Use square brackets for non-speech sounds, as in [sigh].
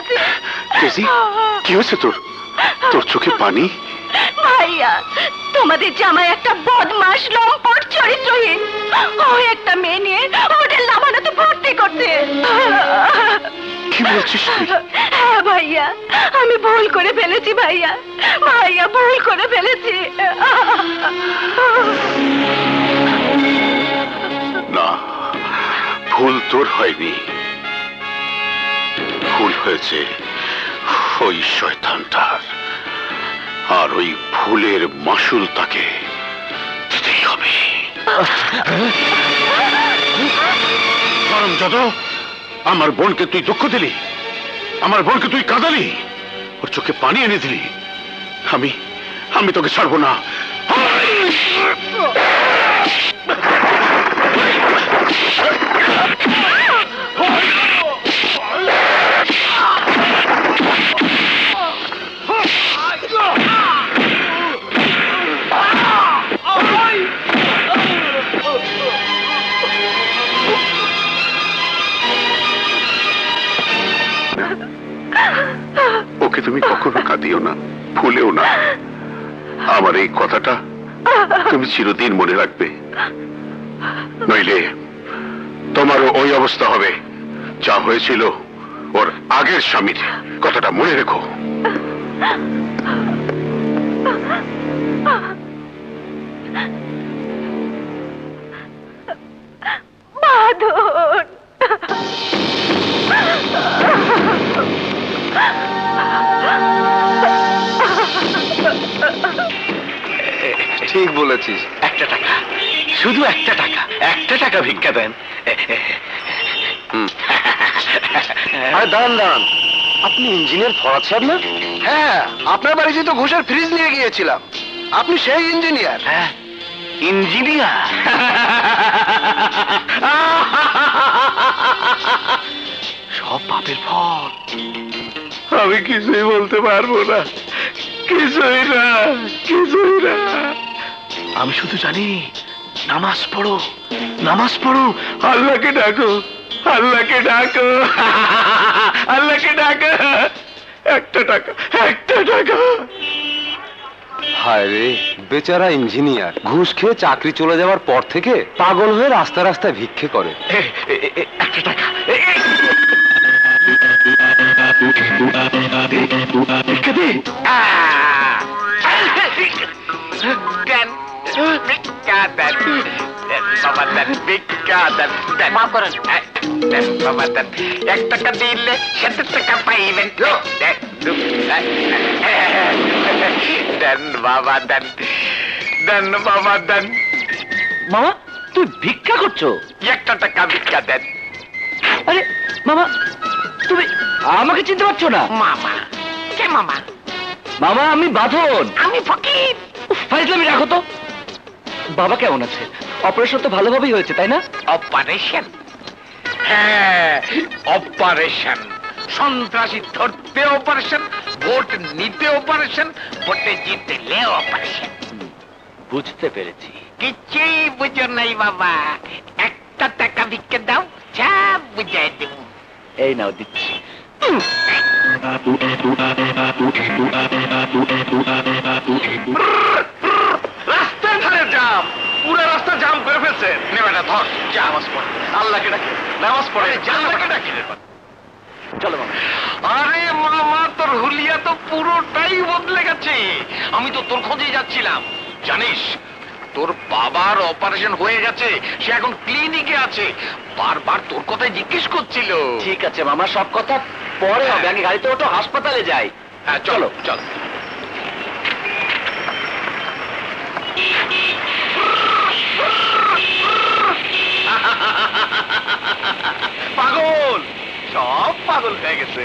গেছে কেজি কি হয়েছে তোর? তোর চোখে পানি? ভাইয়া তোমাদের জামাই একটা বদমাস লম্পট চরিত্রহীন। ও একটা মেয়ে নিয়ে হোটেল লাভানোতে ভর্তি করতে। কি বলছিস তুই? হ্যাঁ ভাইয়া আমি ভুল করে ফেলেছি ভাইয়া। ভাইয়া ভুল করে ফেলেছি। না ভুল তোর হয়নি। ভুল হয়েছে। ওই শয়তানটার। আর ওই ভুলের মাসুল তাকে দিতেই হবে। যত আমার বোনকে তুই দুঃখ দিলি। আমার বোনকে তুই কাঁদালি। ওর চোখে পানি এনে দিলি। আমি আমি তোকে ছাড়বো না। ওকে তুমি কখনো কাঁদিও না, ভুলেও না। আমার এই কথাটা তুমি চিরদিন মনে রাখবে। নইলে তোমারও ওই অবস্থা হবে, যা হয়েছিল ওর আগের স্বামীর। কথাটা মনে রেখো। ঠিক বলেছিস। একটা টাকা। শুধু একটা টাকা। একটা টাকা ভিক্ষা দেন। আরে দাঁড়ান দাঁড়ান। আপনি ইঞ্জিনিয়ার ফরাদ সাহেব না? হ্যাঁ। আপনার বাড়িতে তো ঘুষের ফ্রিজ নিয়ে গিয়েছিলাম। আপনি সেই ইঞ্জিনিয়ার। হ্যাঁ ইঞ্জিনিয়ার। সব পাপের ফল। আমি কিছুই বলতে পারব না। কিছুই না কিছুই না। আমি শুধু জানি নামাজ পড়ো নামাজ পড়ো। আল্লাহকে ডাকো আল্লাহকে ডাকো। [laughs] আল্লাহকে ডাকো। একটা টাকা একটা টাকা। হায় রে বেচারা ইঞ্জিনিয়ার ঘুষ খেয়ে চাকরি চলে যাওয়ার পর থেকে পাগল হয়ে রাস্তা রাস্তায় ভিক্ষে করে। একটা টাকা এ। ভিক্ষা দে। দেন, ভিক্ষা দেন। দেন, বাবা দেন, দেন, দেন। দেন, বাবা দেন। এক টাকা দিলে সাত টাকা পাইবেন দেন, দেন, দেন বাবা দেন দেন বাবা দেন মামা তুই ভিক্ষা করছ একটা টাকা ভিক্ষা দেন আরে মামা তুমি আমাকে চিনতে পারছ না মামা কে মামা মামা আমি বাঁধন আমি ফকির ফাইজলামি রাখো তো বাবা কেমন আছে? অপারেশন তো ভালোভাবেই হয়েছে তাই না? অপারেশন হ্যাঁ অপারেশন সন্ত্রাসী ধরতে অপারেশন ভোট নিতে অপারেশন ভোটে জিতলে অপারেশন বুঝতে পেরেছি। কিছুই বুঝো নাই বাবা। একটা টাকা ভিক্ষে দাও যা বুঝাই দেব। এই নাও দিচ্ছি রাস্তায় ধারে জাম পুরো রাস্তা জাম করে ফেলছে নেবেটা ধর যা নামাজ পড়ে। আল্লাহকে ডাকে। নামাজ পড়ে আল্লাহকে ডাকে। চলো মামা আরে মামা তোর হুলিয়া তো পুরোটাই বদলে গেছে। আমি তো তোর খোঁজে যাচ্ছিলাম। জানিস তোর বাবার অপারেশন হয়ে গেছে সে এখন ক্লিনিকে আছে। বারবার তোর কথাই জিজ্ঞেস করছিল। ঠিক আছে মামা সব কথা পরে হবে। আগে গাড়িতে ওঠো হাসপাতালে যাই। হ্যাঁ চলো। চলো পাগল সব পাগল হয়ে গেছে।